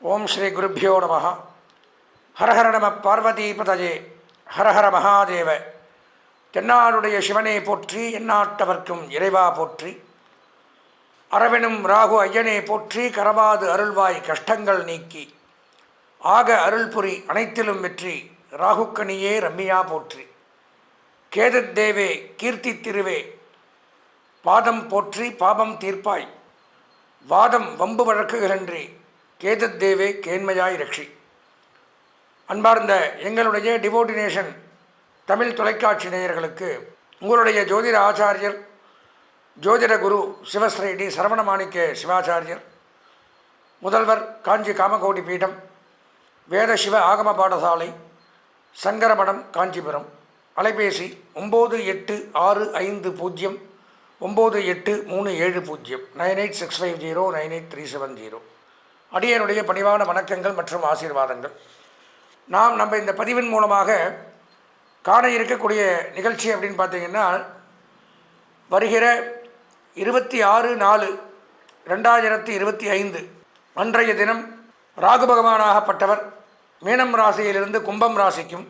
ஓம் ஸ்ரீ குருப்பியோ நம. ஹரஹர நம பார்வதிபதஜே. ஹரஹர மகாதேவ. தென்னாடுடைய சிவனை போற்றி எண்ணாட்டவர்க்கும் இறைவா போற்றி. அரவெனும் ராகு ஐயனே போற்றி கரவாது அருள்வாய் கஷ்டங்கள் நீக்கி. ஆக அருள்புரி அனைத்திலும் வெற்றி ராகுக்கணியே ரம்மியா போற்றி. கேதத் தேவே கீர்த்தி திருவே. பாதம் போற்றி பாபம் தீர்ப்பாய். வாதம் வம்பு வழக்குகளன்றி கேதத் தேவே கேண்மையாய் ரக்ஷி. அன்பார்ந்த எங்களுடைய டிவோட்டினேஷன் தமிழ் தொலைக்காட்சி நேயர்களுக்கு உங்களுடைய ஜோதிட ஆச்சாரியர் ஜோதிட குரு சிவஸ்ரீ டி சரவணமாணிக்க சிவாச்சாரியர் முதல்வர் காஞ்சி காமகோடி பீடம் வேத சிவ ஆகம பாடசாலை சங்கரமடம் காஞ்சிபுரம். அலைபேசி ஒம்பது எட்டு ஆறு ஐந்து பூஜ்ஜியம் ஒம்பது எட்டு மூணு ஏழு பூஜ்ஜியம் nine eight six five zero nine eight three seven zero. அடியனுடைய பணிவான வணக்கங்கள் மற்றும் ஆசீர்வாதங்கள். நாம் நம்ம இந்த பதிவின் மூலமாக காண இருக்கக்கூடிய நிகழ்ச்சி அப்படின்னு பார்த்தீங்கன்னா வருகிற இருபத்தி ஆறு நாலு ரெண்டாயிரத்தி இருபத்தி ஐந்து அன்றைய தினம் ராகு பகவானாகப்பட்டவர் மீனம் ராசியிலிருந்து கும்பம் ராசிக்கும்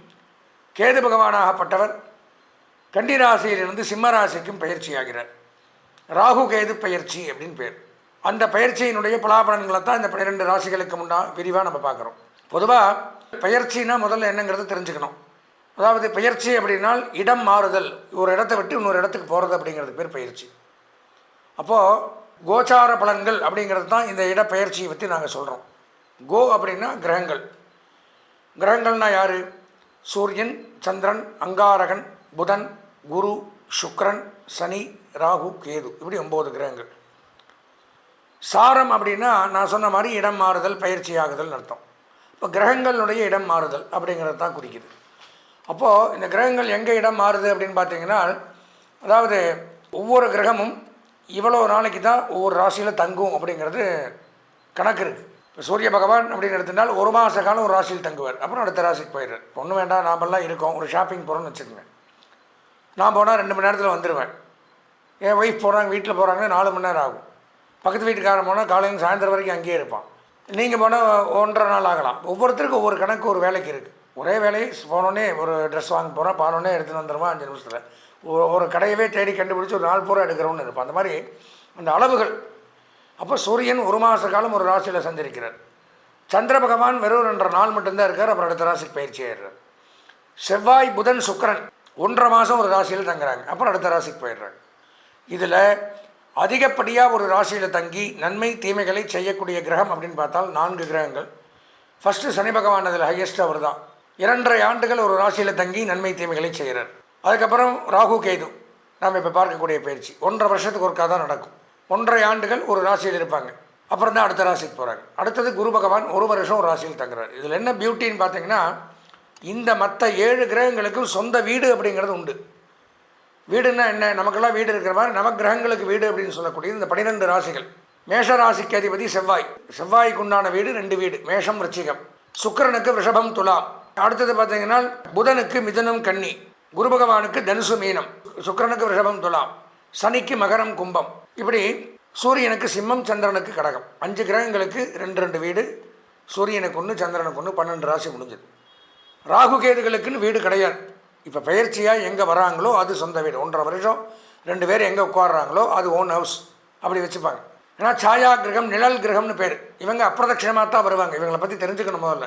கேது பகவானாகப்பட்டவர் கண்டி ராசியிலிருந்து சிம்ம ராசிக்கும் பயிற்சியாகிறார் ராகு கேது பயிற்சி அப்படின்னு பேர். அந்த பயிற்சியினுடைய பலாபலன்களை தான் இந்த பன்னிரெண்டு ராசிகளுக்கு முன்னா விரிவாக நம்ம பார்க்குறோம். பொதுவாக பயிற்சினா முதல்ல என்னங்கிறது தெரிஞ்சுக்கணும். அதாவது பயிற்சி அப்படின்னால் இடம் மாறுதல். ஒரு இடத்த விட்டு இன்னொரு இடத்துக்கு போகிறது அப்படிங்கிறது பேர் பயிற்சி. அப்போது கோச்சார பலன்கள் அப்படிங்கிறது தான் இந்த இடப்பெயர்ச்சியை பற்றி நாங்கள் சொல்கிறோம் கோ அப்படின்னா கிரகங்கள். கிரகங்கள்னால் யார்? சூரியன் சந்திரன் அங்காரகன் புதன் குரு சுக்ரன் சனி ராகு கேது. இப்படி ஒம்பது கிரகங்கள். சாரம் அப்படின்னா நான் சொன்ன மாதிரி இடம் மாறுதல் பயிற்சி ஆகுதல் அர்த்தம். இப்போ கிரகங்களுடைய இடம் மாறுதல் அப்படிங்கிறது தான் குறிக்குது. அப்போது இந்த கிரகங்கள் எங்கே இடம் மாறுது அப்படின்னு பார்த்தீங்கன்னா அதாவது ஒவ்வொரு கிரகமும் இவ்வளோ நாளைக்கு தான் ஒவ்வொரு ராசியில் தங்கும் அப்படிங்கிறது கணக்கு இருக்குது இப்போ சூரிய பகவான் அப்படின்னு எடுத்துட்டால் ஒரு மாத காலம் ஒரு ராசியில் தங்குவார். அப்புறம் அடுத்த ராசிக்கு போயிடுவார். ஒன்றும் வேண்டாம் நாமெல்லாம் இருக்கோம் ஒரு ஷாப்பிங் போகிறோம்னு வச்சுக்கோங்க நான் போனால் ரெண்டு மணி நேரத்தில் வந்துடுவேன் என் ஒய்ஃப் போகிறாங்க வீட்டில் போகிறாங்கன்னா நாலு மணி நேரம் ஆகும். பக்கத்து வீட்டுக்காரன் போனால் காலையில் சாயந்தரம் வரைக்கும் அங்கேயே இருப்பான். நீங்கள் போனால் ஒன்றரை நாள் ஆகலாம். ஒவ்வொருத்தருக்கும் ஒவ்வொரு கணக்கு ஒரு வேலைக்கு இருக்குது ஒரே வேலையை போனோடனே ஒரு ட்ரெஸ் வாங்க போகிறோம் போனோடனே எடுத்துகிட்டு வந்துடுவோம் அஞ்சு நிமிஷத்தில். ஒரு- ஒரு கடையவே தேடி கண்டுபிடிச்சி ஒரு நாள் பூரா எடுக்கிறோம்னு இருப்பான். அந்த மாதிரி அந்த அளவுகள். அப்போ சூரியன் ஒரு மாத காலம் ஒரு ராசியில் சந்திருக்கிறார் சந்திர பகவான் வெறும் ரெண்டரை நாள் மட்டும்தான் இருக்கார். அப்புறம் அடுத்த ராசிக்கு பயிற்சி ஆயிடுறார். செவ்வாய் புதன் சுக்கரன் ஒன்றரை மாதம் ஒரு ராசியில் தங்குறாங்க. அப்புறம் அடுத்த ராசிக்கு போயிடுறாங்க. இதில் அதிகப்படியாக ஒரு ராசியில் தங்கி நன்மை தீமைகளை செய்யக்கூடிய கிரகம் அப்படின்னு பார்த்தால் நான்கு கிரகங்கள். ஃபஸ்ட்டு சனி பகவான் அதில் ஹையஸ்ட் அவர் தான் இரண்டரை ஆண்டுகள் ஒரு ராசியில் தங்கி நன்மை தீமைகளை செய்கிறார். அதுக்கப்புறம் ராகு கேது. நாம் இப்போ பார்க்கக்கூடிய பயிற்சி. ஒன்றரை வருஷத்துக்கு ஒருக்கா தான் நடக்கும். ஒன்றரை ஆண்டுகள் ஒரு ராசியில் இருப்பாங்க. அப்புறம் தான் அடுத்த ராசிக்கு போகிறாங்க அடுத்தது குரு பகவான் ஒரு வருஷம் ஒரு ராசியில் தங்குறார். இதில் என்ன பியூட்டின்னு பார்த்தீங்கன்னா இந்த மற்ற ஏழு கிரகங்களுக்கும் சொந்த வீடு அப்படிங்கிறது உண்டு. வீடுன்னா என்ன? நமக்கெல்லாம் வீடு இருக்கிற மாதிரி நவக்கிரகங்களுக்கு வீடு அப்படின்னு சொல்லக்கூடிய இந்த பன்னிரெண்டு ராசிகள். மேஷ ராசிக்கு அதிபதி செவ்வாய். செவ்வாய்க்கு உண்டான வீடு ரெண்டு வீடு மேஷம் ரிச்சிகம் சுக்கிரனுக்கு ரிஷபம் துலாம். அடுத்தது பார்த்தீங்கன்னா புதனுக்கு மிதுனம் கன்னி. குரு பகவானுக்கு தனுசு மீனம். சுக்கிரனுக்கு ரிஷபம் துலாம். சனிக்கு மகரம் கும்பம். இப்படி சூரியனுக்கு சிம்மம் சந்திரனுக்கு கடகம். அஞ்சு கிரகங்களுக்கு ரெண்டு ரெண்டு வீடு. சூரியனுக்கு ஒன்று சந்திரனுக்கு ஒன்று பன்னெண்டு ராசி முடிஞ்சது. ராகு கேதுகளுக்குன்னு வீடு கிடையாது. இப்போ பயிற்சியாக எங்கே வராங்களோ அது சொந்த வீடு. ஒன்றரை வருஷம் ரெண்டு பேர் எங்கே உட்காடுறாங்களோ அது ஓன் ஹவுஸ் அப்படி வச்சுப்பாங்க. ஏன்னா சாயா கிரகம் நிழல் கிரகம்னு பேர். இவங்க அப்பிரதட்சிணமாக தான் வருவாங்க. இவங்களை பற்றி தெரிஞ்சுக்கணும் முதல்ல.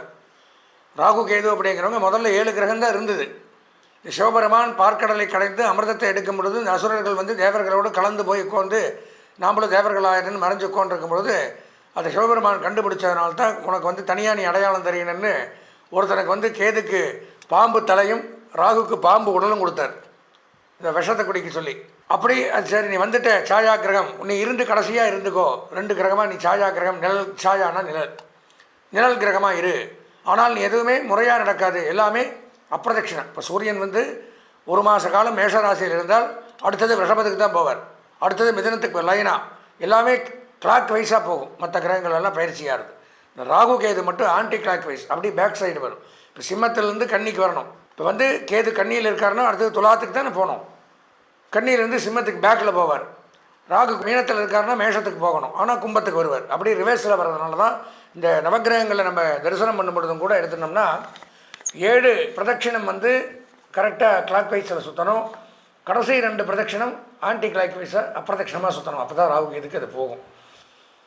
ராகு கேது அப்படிங்கிறவங்க முதல்ல ஏழு கிரகம் தான் இருந்தது. சிவபெருமான் பார்க்கடலை கடைந்து அமிர்தத்தை எடுக்கும் பொழுது இந்த அசுரர்கள் வந்து தேவர்களோடு கலந்து போய் உட்காந்து நாமளும் தேவர்களாயிரன்னு மறைஞ்சு உட்காந்துருக்கும் பொழுது அதை சிவபெருமான் கண்டுபிடிச்சதுனால தான் உனக்கு வந்து தனியாக நீ அடையாளம் தெரியணும்னு ஒருத்தனுக்கு வந்து கேதுக்கு பாம்பு தலையும் ராகுக்கு பாம்பு உடலும் கொடுத்தார். இந்த விஷத்தை குடிக்க சொல்லி. அப்படி அது சரி நீ வந்துட்ட சாயா கிரகம். நீ இருந்து கடைசியாக இருந்துக்கோ. ரெண்டு கிரகமாக நீ சாயா கிரகம் நிழல் சாயானா நிழல். நிழல் கிரகமாக இரு. ஆனால் நீ எதுவுமே முறையாக நடக்காது. எல்லாமே அப்பிரதட்சிணம். இப்போ சூரியன் வந்து ஒரு மாத காலம் மேஷராசியில் இருந்தால் அடுத்தது விஷபத்துக்கு தான் போவார். அடுத்தது மிதனத்துக்கு லைனா. எல்லாமே கிளாக் வைஸாக போகும். மற்ற கிரகங்கள் எல்லாம் பயிற்சியாக இருக்குது இந்த ராகு கேது மட்டும் ஆன்டி கிளாக் வைஸ் அப்படி பேக் சைடு வரும். இப்போ சிம்மத்திலேருந்து கன்னிக்கு வரணும். இப்போ வந்து கேது கண்ணியில் இருக்காருன்னா அடுத்தது துலாத்துக்கு தானே போகணும். கண்ணியிலேருந்து சிம்மத்துக்கு பேக்கில் போவார். ராகு மீனத்தில் இருக்காருன்னா மேஷத்துக்கு போகணும். ஆனால் கும்பத்துக்கு வருவார். அப்படி ரிவர்ஸில் வர்றதுனால தான் இந்த நவக்கிரகங்களை நம்ம தரிசனம் பண்ணும் பொழுதும் கூட எடுத்துனோம்னா ஏழு பிரதட்சிணம் வந்து கரெக்டாக கிளாக் வைஸில் சுற்றணும் கடைசி ரெண்டு பிரதட்சிணம் ஆன்டி கிளாக் வைஸை அப்பிரதட்சிணமாக சுற்றணும் அப்போ தான் ராகு கேதுக்கு அது போகும்.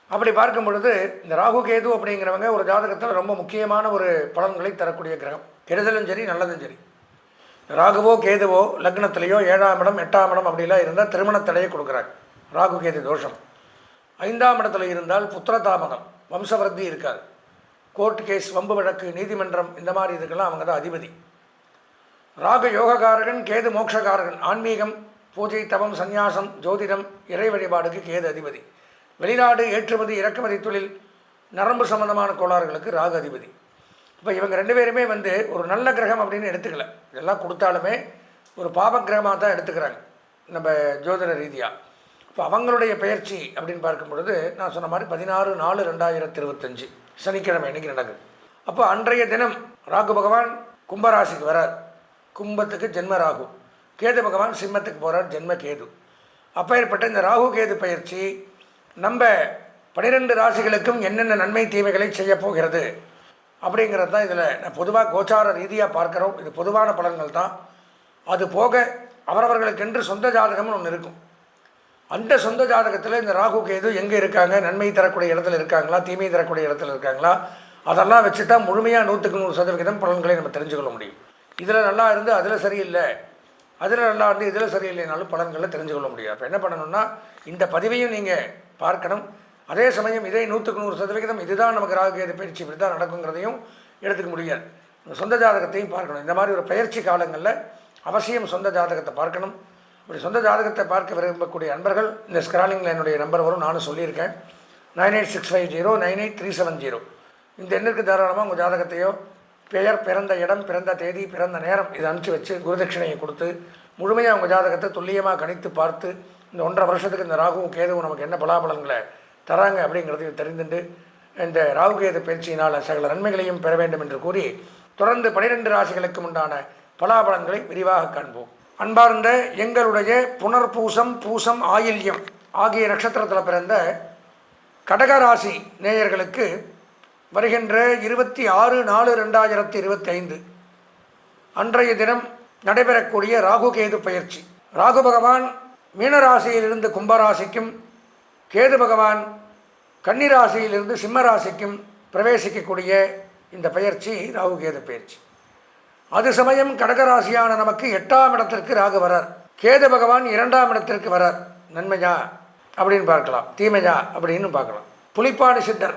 அப்படி பார்க்கும் பொழுது இந்த ராகு கேது அப்படிங்கிறவங்க ஒரு ஜாதகத்தில் ரொம்ப முக்கியமான ஒரு பலன்களை தரக்கூடிய கிரகம். கெடுதலும் சரி நல்லதும் சரி. ராகுவோ கேதுவோ லக்னத்திலேயோ ஏழாம் இடம் எட்டாம் இடம் அப்படிலாம் இருந்தால் திருமணத்தடையை கொடுக்குறாங்க. ராகு கேது தோஷம். ஐந்தாம் இடத்துல இருந்தால் புத்திர தாமதம் வம்சவர்த்தி இருக்காது. கோர்ட் கேஸ் வம்பு வழக்கு நீதிமன்றம் இந்த மாதிரி இதுக்கெல்லாம் அவங்க தான் அதிபதி. ராகு யோககாரகன் கேது மோட்சக்காரகன். ஆன்மீகம் பூஜை தவம் சந்நியாசம் ஜோதிடம் இறை வழிபாடுக்கு கேது அதிபதி. வெளிநாடு ஏற்றுமதி இறக்குமதி தொழில் நரம்பு சம்பந்தமான கோளாறுகளுக்கு ராகு அதிபதி. இப்போ இவங்க ரெண்டு பேருமே வந்து ஒரு நல்ல கிரகம் அப்படின்னு எடுத்துக்கல. இதெல்லாம் கொடுத்தாலுமே ஒரு பாப கிரகமாக தான் எடுத்துக்கிறாங்க. நம்ம ஜோதிட ரீதியாக இப்போ அவங்களுடைய பயிற்சி அப்படின்னு பார்க்கும் பொழுது நான் சொன்ன மாதிரி பதினாறு நாலு ரெண்டாயிரத்தி இருபத்தஞ்சு சனிக்கிழமை இன்னைக்கு நடக்குது. அப்போ அன்றைய தினம் ராகு பகவான் கும்பராசிக்கு வரார். கும்பத்துக்கு ஜென்ம ராகு. கேது பகவான் சிம்மத்துக்கு போகிறார் ஜென்ம கேது. அப்பேற்பட்ட இந்த ராகு கேது பயிற்சி நம்ம பனிரெண்டு ராசிகளுக்கும் என்னென்ன நன்மை தீமைகளை செய்ய போகிறது? அப்படிங்கிறது தான் இதில் நான் பொதுவாக கோச்சார ரீதியாக பார்க்குறோம். இது பொதுவான பலன்கள் தான். அது போக அவரவர்களுக்கென்று சொந்த ஜாதகம்னு ஒன்று இருக்கும். அந்த சொந்த ஜாதகத்தில் இந்த ராகு கேது எங்கே இருக்காங்க? நன்மை தரக்கூடிய இடத்துல இருக்காங்களா? தீமை தரக்கூடிய இடத்துல இருக்காங்களா? அதெல்லாம் வச்சு தான் முழுமையாக நூற்றுக்கு நூறு சதவிகிதம் பலன்களை நம்ம தெரிஞ்சுக்கொள்ள முடியும். இதில் நல்லா இருந்து அதில் சரியில்லை. அதில் நல்லா இருந்து இதில் சரியில்லைனாலும் பலன்களை தெரிஞ்சுக்கொள்ள முடியாது. அப்போ என்ன பண்ணணும்னா இந்த பதிவையும் நீங்கள் பார்க்கணும். அதே சமயம் இதே நூற்றுக்கு நூறு சதவிகிதம் இதுதான் நமக்கு ராகுகேது பயிற்சி இப்படி தான் நடக்குங்கிறதையும் எடுத்துக்க முடியாது. சொந்த ஜாதகத்தையும் பார்க்கணும். இந்த மாதிரி ஒரு பயிற்சி காலங்களில் அவசியம் சொந்த ஜாதகத்தை பார்க்கணும். இப்படி சொந்த ஜாதகத்தை பார்க்க விரும்பக்கூடிய அன்பர்கள் இந்த ஸ்கிராலிங்கில் என்னுடைய நம்பர் வரும் நானும் சொல்லியிருக்கேன். Nine eight six five zero nine eight three seven zero இந்த எண்ணிற்கு தாராளமாக உங்கள் ஜாதகத்தையோ பெயர் பிறந்த இடம் பிறந்த தேதி பிறந்த நேரம் இதை அனுப்பிச்சி வச்சு குருதட்சிணையை கொடுத்து முழுமையாக உங்கள் ஜாதகத்தை துல்லியமாக கணித்து பார்த்து இந்த ஒன்றரை வருஷத்துக்கு இந்த ராகுவும் கேதுவும் நமக்கு என்ன பலாபலன்களை தராங்க அப்படிங்கிறதையும் தெரிந்துண்டு. இந்த ராகு கேது பயிற்சியினால் சகல நன்மைகளையும் பெற வேண்டும் என்று கூறி தொடர்ந்து பனிரெண்டு ராசிகளுக்கு உண்டான பலாபலன்களை விரிவாக காண்போம். அன்பார்ந்த எங்களுடைய புனர்பூசம் பூசம் ஆயில்யம் ஆகிய நட்சத்திரத்தில் பிறந்த கடகராசி நேயர்களுக்கு வருகின்ற இருபத்தி ஆறு நாலு ரெண்டாயிரத்தி இருபத்தி ஐந்து அன்றைய தினம் நடைபெறக்கூடிய ராகு கேது பயிற்சி. ராகு பகவான் மீனராசியிலிருந்து கும்பராசிக்கும் கேது பகவான் கன்னிராசியிலிருந்து சிம்மராசிக்கும் பிரவேசிக்கக்கூடிய இந்த பயிற்சி ராகு கேது பயிற்சி அது சமயம் கடகராசியான நமக்கு எட்டாம் இடத்திற்கு ராகு வரார். கேது பகவான் இரண்டாம் இடத்திற்கு வரார். நன்மையா? அப்படின்னு பார்க்கலாம். தீமையா? அப்படின்னு பார்க்கலாம். புலிப்பாணி சித்தர்.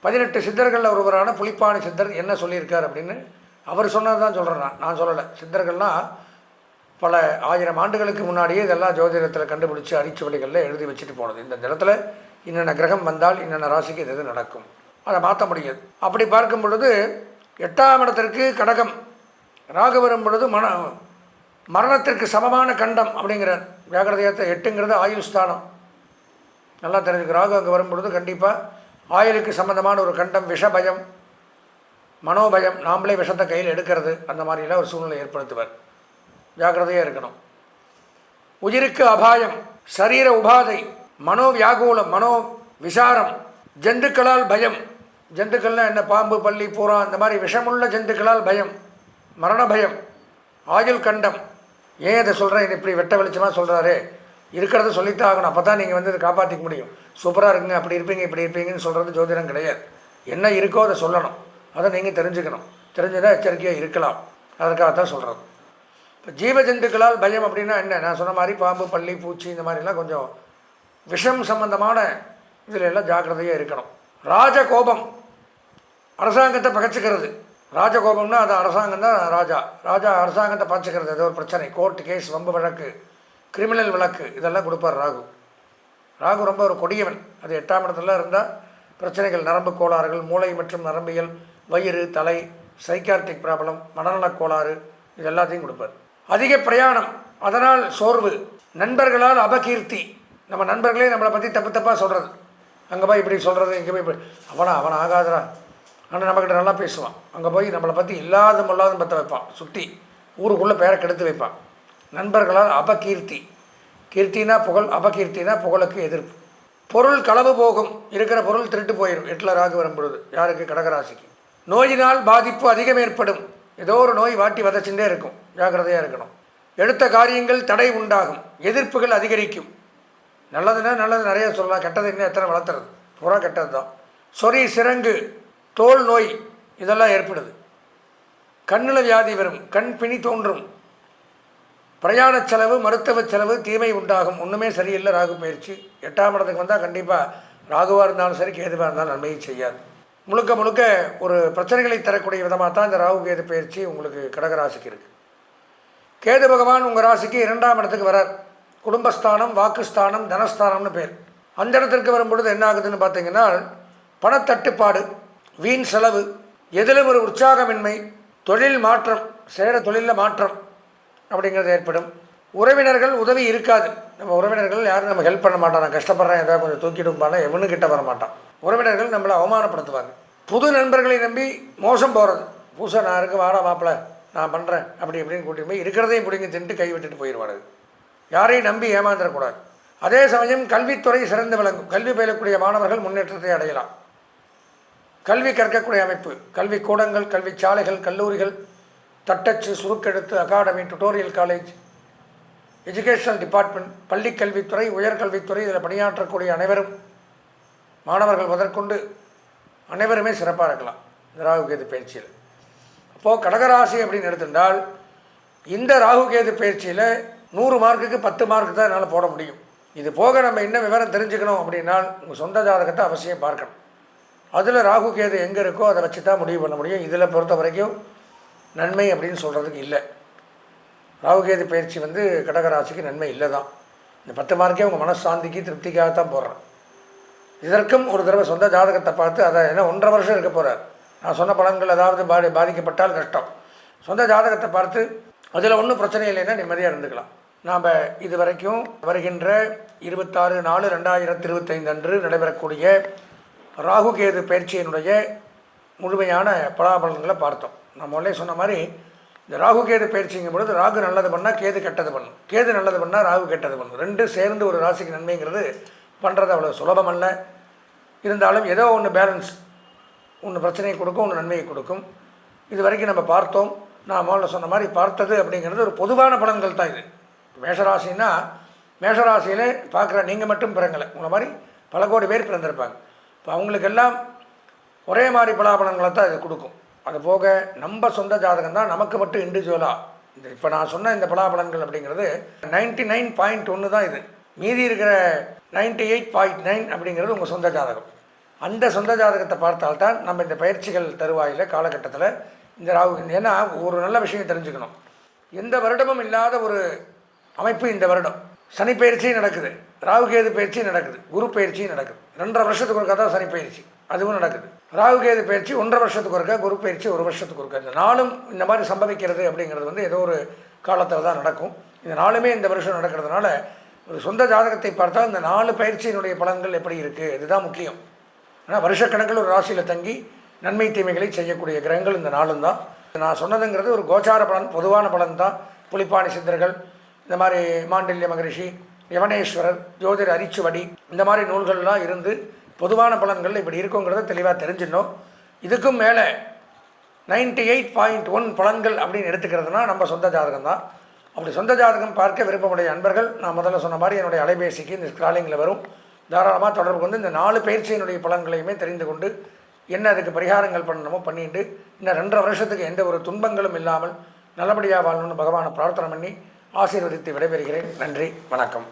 பதினெட்டு சித்தர்களில் ஒருவரான புலிப்பாணி சித்தர் என்ன சொல்லியிருக்கார் அப்படின்னு அவர் சொன்னது தான் சொல்கிறேன் நான். நான் சொல்லலை. சித்தர்கள்லாம் பல ஆயிரம் ஆண்டுகளுக்கு முன்னாடியே இதெல்லாம் ஜோதிடத்தில் கண்டுபிடிச்சி அரிச்சுவடிகளில் எழுதி வச்சுட்டு போனது. இந்த நிலத்தில் இன்னென்ன கிரகம் வந்தால் இன்னென்ன ராசிக்கு இது எது நடக்கும்? அதை மாற்ற முடியாது. அப்படி பார்க்கும் பொழுது எட்டாம் இடத்திற்கு கடகம் ராகு வரும் பொழுது மன மரணத்திற்கு சமமான கண்டம் அப்படிங்கிறார் வியாகிரதயத்தை எட்டுங்கிறது ஆயுள் ஸ்தானம். நல்லா தெரிஞ்சுக்க ராகு அங்கே வரும் பொழுது கண்டிப்பாக ஆயுளுக்கு சம்மந்தமான ஒரு கண்டம் விஷபயம் மனோபயம் நாம்ளே விஷத்தை கையில் எடுக்கிறது அந்த மாதிரிலாம் ஒரு சூழ்நிலை ஏற்படுத்துவார். ஜாக்கிரதையாக இருக்கணும். உயிருக்கு அபாயம் சரீர உபாதை மனோவியாகூலம் மனோ விசாரம் ஜந்துக்களால் பயம். ஜந்துக்கள்னால் என்ன? பாம்பு பள்ளி பூரா இந்த மாதிரி விஷமுள்ள ஜந்துக்களால் பயம் மரண பயம் ஆயுள் கண்டம். ஏன் இதை சொல்கிறேன் இப்படி வெட்ட வெளிச்சமாக சொல்கிறாரு இருக்கிறத சொல்லித்தான் ஆகணும். அப்போ தான் நீங்கள் வந்து இதை காப்பாற்றிக்க முடியும். சூப்பராக இருக்குங்க அப்படி இருப்பீங்க இப்படி இருப்பீங்கன்னு சொல்கிறது ஜோதிடம் கிடையாது. என்ன இருக்கோ அதை சொல்லணும். அதை நீங்கள் தெரிஞ்சுக்கணும். தெரிஞ்சதை எச்சரிக்கையாக இருக்கலாம். அதற்காக தான் சொல்கிறது இப்போ ஜீவஜந்துக்களால் பயம் அப்படின்னா என்ன? நான் சொன்ன மாதிரி பாம்பு பள்ளி பூச்சி இந்த மாதிரிலாம் கொஞ்சம் விஷம் சம்பந்தமான இதில் எல்லாம் ஜாக்கிரதையாக இருக்கணும். ராஜ கோபம் அரசாங்கத்தை பகச்சிக்கிறது. ராஜகோபம்னா அது அரசாங்கம் தான் ராஜா. ராஜா அரசாங்கத்தை பகச்சிக்கிறது. ஏதோ ஒரு பிரச்சனை. கோர்ட்டு கேஸ் வம்பு வழக்கு கிரிமினல் வழக்கு இதெல்லாம் கொடுப்பார் ராகு. ராகு ரொம்ப ஒரு கொடியவன். அது எட்டாம் இடத்துல இருந்தால் பிரச்சனைகள் நரம்பு கோளாறுகள் மூளை மற்றும் நரம்பியல் வயிறு தலை சைக்கார்டிக் ப்ராப்ளம் மனநலக் கோளாறு இது எல்லாத்தையும் கொடுப்பார். அதிக பிரயாணம் அதனால் சோர்வு. நண்பர்களால் அபகீர்த்தி. நம்ம நண்பர்களே நம்மளை பற்றி தப்பு தப்பாக சொல்கிறது அங்கே போய் இப்படி சொல்கிறது இங்கே போய் இப்படி. அவனா அவன் ஆகாதரா ஆனால் நம்மக்கிட்ட நல்லா பேசுவான். அங்கே போய் நம்மளை பற்றி இல்லாத பொல்லாத பற்ற வைப்பான். சுற்றி ஊருக்குள்ளே பேரை கெடுத்து வைப்பான். நண்பர்களால் அபகீர்த்தி. கீர்த்தினா புகழ் அபகீர்த்தினா புகழுக்கு எதிர்ப்பு. பொருள் களவு போகும். இருக்கிற பொருள் திருட்டு போயிடும் எட்டில் ராகு யாருக்கு? கடகராசிக்கு. நோயினால் பாதிப்பு அதிகம் ஏற்படும் ஏதோ ஒரு நோய் வாட்டி வதச்சுட்டே இருக்கும். ஜாக்கிரதையாக இருக்கணும். எடுத்த காரியங்கள் தடை உண்டாகும். எதிர்ப்புகள் அதிகரிக்கும். நல்லதுன்னா நல்லது நிறைய சொல்லலாம். கெட்டது என்ன எத்தனை வளர்த்துறது? பூரா கெட்டது தான் சொறி சிரங்கு தோல் நோய் இதெல்லாம் ஏற்படுது. கண்ணில் வியாதி வரும். கண் பிணி தோன்றும். பிரயாண செலவு மருத்துவ செலவு தீமை உண்டாகும். ஒன்றுமே சரியில்லை. ராகு பயிற்சி. எட்டாம் இடத்துக்கு வந்தால் கண்டிப்பாக ராகுவாக இருந்தாலும் சரி கேதுவாக இருந்தாலும் நன்மையை செய்யாது. முழுக்க முழுக்க ஒரு பிரச்சனைகளை தரக்கூடிய விதமாக தான் இந்த ராகு கேது பயிற்சி உங்களுக்கு கடகராசிக்கு இருக்குது கேது பகவான் உங்கள் ராசிக்கு இரண்டாம் இடத்துக்கு வரார். குடும்பஸ்தானம் வாக்குஸ்தானம் தனஸ்தானம்னு பேர். அந்த இடத்திற்கு வரும்பொழுது என்ன ஆகுதுன்னு பார்த்தீங்கன்னா பணத்தட்டுப்பாடு வீண் செலவு எதிலும் ஒரு உற்சாகமின்மை தொழில் மாற்றம் செய்கிற தொழிலில் மாற்றம் அப்படிங்கிறது ஏற்படும். உறவினர்கள் உதவி இருக்காது. நம்ம உறவினர்கள் யாரும் நம்ம ஹெல்ப் பண்ண மாட்டான் நான் கஷ்டப்படுறேன் ஏதாவது கொஞ்சம் தூக்கிடும்பானா எவனும் கிட்ட வர மாட்டான் உறவினர்கள் நம்மளை அவமானப்படுத்துவாங்க. புது நண்பர்களை நம்பி மோசம் போகிறது புதுசாக நான் இருக்கு வாடா மாப்பிள்ள நான் பண்ணுறேன் அப்படி இப்படின்னு கூட்டிட்டு போய் இருக்கிறதையும் பிடிங்க தின்ட்டு கை விட்டுட்டு போயிடுவாரு யாரையும் நம்பி ஏமாந்துடக்கூடாது அதே சமயம் கல்வித்துறை சிறந்து விளங்கும். கல்வி பயிலக்கூடிய மாணவர்கள் முன்னேற்றத்தை அடையலாம். கல்வி கற்கக்கூடிய அமைப்பு. கல்வி கூடங்கள் கல்வி சாலைகள் கல்லூரிகள் தட்டச்சு சுருக்கெழுத்து academy tutorial college educational department பள்ளிக்கல்வித்துறை உயர்கல்வித்துறை இதில் பணியாற்றக்கூடிய அனைவரும் மாணவர்கள் முதற்கொண்டு அனைவருமே சிறப்பாக இருக்கலாம். இந்த ராகுகேது பயிற்சியில். அப்போது கடகராசி அப்படின்னு எடுத்துட்டால் இந்த ராகுகேது பயிற்சியில் நூறு மார்க்குக்கு பத்து மார்க் தான் என்னால் போட முடியும். இது போக நம்ம என்ன விவரம் தெரிஞ்சுக்கணும் அப்படின்னா உங்கள் சொந்த ஜாதகத்தை அவசியம் பார்க்கணும். அதில் ராகு கேது எங்கே இருக்கோ அதை வச்சு தான் முடிவு பண்ண முடியும். இதில் பொறுத்த வரைக்கும் நன்மை அப்படின்னு சொல்கிறதுக்கு இல்லை. ராகுகேது பயிற்சி வந்து கடகராசிக்கு நன்மை இல்லை தான் இந்த பத்து மார்க்கே உங்கள் மனசாந்திக்கு திருப்திக்காக தான் போடுறேன் இதற்கும் ஒரு தடவை சொந்த ஜாதகத்தை பார்த்து அதை என்ன ஒன்றரை வருஷம் இருக்க போகிறார் நான் சொன்ன பலன்கள் ஏதாவது பாதி பாதிக்கப்பட்டால் கஷ்டம். சொந்த ஜாதகத்தை பார்த்து அதில் ஒன்றும் பிரச்சனை இல்லைன்னா நிம்மதியாக இருந்துக்கலாம். நாம் இது வரைக்கும் வருகின்ற இருபத்தாறு நாலு ரெண்டாயிரத்தி இருபத்தைந்து அன்று நடைபெறக்கூடிய ராகுகேது பயிற்சியினுடைய முழுமையான பலாபலன்களை பார்த்தோம். நம்ம உள்ளே சொன்ன மாதிரி இந்த ராகு கேது பயிற்சிங்கும் பொழுது ராகு நல்லது பண்ணால் கேது கெட்டது பண்ணும். கேது நல்லது பண்ணால் ராகு கெட்டது பண்ணும். ரெண்டு சேர்ந்து ஒரு ராசிக்கு நன்மைங்கிறது பண்ணுறது அவ்வளோ சுலபமல்ல. இருந்தாலும் ஏதோ ஒன்று பேலன்ஸ் ஒன்று பிரச்சனையை கொடுக்கும் ஒன்று நன்மையை கொடுக்கும். இது வரைக்கும் நம்ம பார்த்தோம். நான் முதல்ல சொன்ன மாதிரி பார்த்தது அப்படிங்கிறது ஒரு பொதுவான பலன்கள் தான் இது. மேஷராசின்னா மேஷராசியில் பார்க்குற நீங்கள் மட்டும் பிறங்கலை. உங்களை மாதிரி பல கோடி பேர் பிறந்திருப்பாங்க. இப்போ அவங்களுக்கெல்லாம் ஒரே மாதிரி பலாபலன்களை தான் இது கொடுக்கும். அது போக நம்ம சொந்த ஜாதகம் தான் நமக்கு மட்டும் இண்டிவிஜுவலாக இந்த இப்போ நான் சொன்ன இந்த பலாபலன்கள் அப்படிங்கிறது நைன்டி நைன் பாயிண்ட் ஒன்று தான் இது. மீதி இருக்கிற நைன்டி எயிட் பாயிண்ட் நைன் அப்படிங்கிறது உங்கள் சொந்த ஜாதகம். அந்த சொந்த ஜாதகத்தை பார்த்தால்தான் நம்ம இந்த பயிற்சிகள் தருவாயில் காலகட்டத்தில் இந்த ராகு ஏன்னா ஒரு நல்ல விஷயம் தெரிஞ்சுக்கணும். எந்த வருடமும் இல்லாத ஒரு அமைப்பு இந்த வருடம். சனி பயிற்சியும் நடக்குது. ராகுகேது பயிற்சியும் நடக்குது. குரு பயிற்சியும் நடக்குது. ரெண்டரை வருஷத்துக்கு ஒருக்கா தான் சனி பயிற்சி. அதுவும் நடக்குது. ராகுகேது பயிற்சி ஒன்றரை வருஷத்துக்கு ஒருக்கா குரு பயிற்சி ஒரு வருஷத்துக்கு ஒருக்கா. இந்த நாளும் இந்த மாதிரி சம்பவிக்கிறது அப்படிங்கிறது வந்து ஏதோ ஒரு காலத்தில் தான் நடக்கும். இந்த நாளுமே இந்த வருஷம் நடக்கிறதுனால ஒரு சொந்த ஜாதகத்தை பார்த்தால் இந்த நாலு பயிற்சியினுடைய பலன்கள் எப்படி இருக்குது இதுதான் முக்கியம். ஆனால் வருஷக்கணக்கில் ஒரு ராசியில் தங்கி நன்மை தீமைகளை செய்யக்கூடிய கிரகங்கள் இந்த நாளும் தான். நான் சொன்னதுங்கிறது ஒரு கோச்சார பலன் பொதுவான பலன் தான். புலிப்பாணி சித்தர்கள் இந்த மாதிரி மாண்டல்ய மகரிஷி யவனேஸ்வரர் ஜோதிட அரிச்சுவடி இந்த மாதிரி நூல்கள்லாம் இருந்து பொதுவான பலன்கள் இப்படி இருக்குங்கிறத தெளிவாக தெரிஞ்சிடணும். இதுக்கும் மேலே நைன்டி எயிட் பாயிண்ட் ஒன் பலன்கள் அப்படின்னு எடுத்துக்கிறதுனா நம்ம சொந்த ஜாதகம் தான். அப்படி சொந்த ஜாதகம் பார்க்க விருப்பமுடைய அன்பர்கள் நான் முதல்ல சொன்ன மாதிரி என்னுடைய அலைபேசிக்கு இந்த ஸ்க்ராலிங்கில் வரும். தாராளமாக தொடர்பு கொண்டு இந்த நாலு பயிற்சியினுடைய பலன்களையுமே தெரிந்து கொண்டு என்ன அதுக்கு பரிகாரங்கள் பண்ணணுமோ பண்ணிட்டு இன்னும் ரெண்டரை வருஷத்துக்கு எந்த ஒரு துன்பங்களும் இல்லாமல் நல்லபடியாக வாழணும்னு பகவானை பிரார்த்தனை பண்ணி ஆசீர்வதித்து விடைபெறுகிறேன். நன்றி வணக்கம்.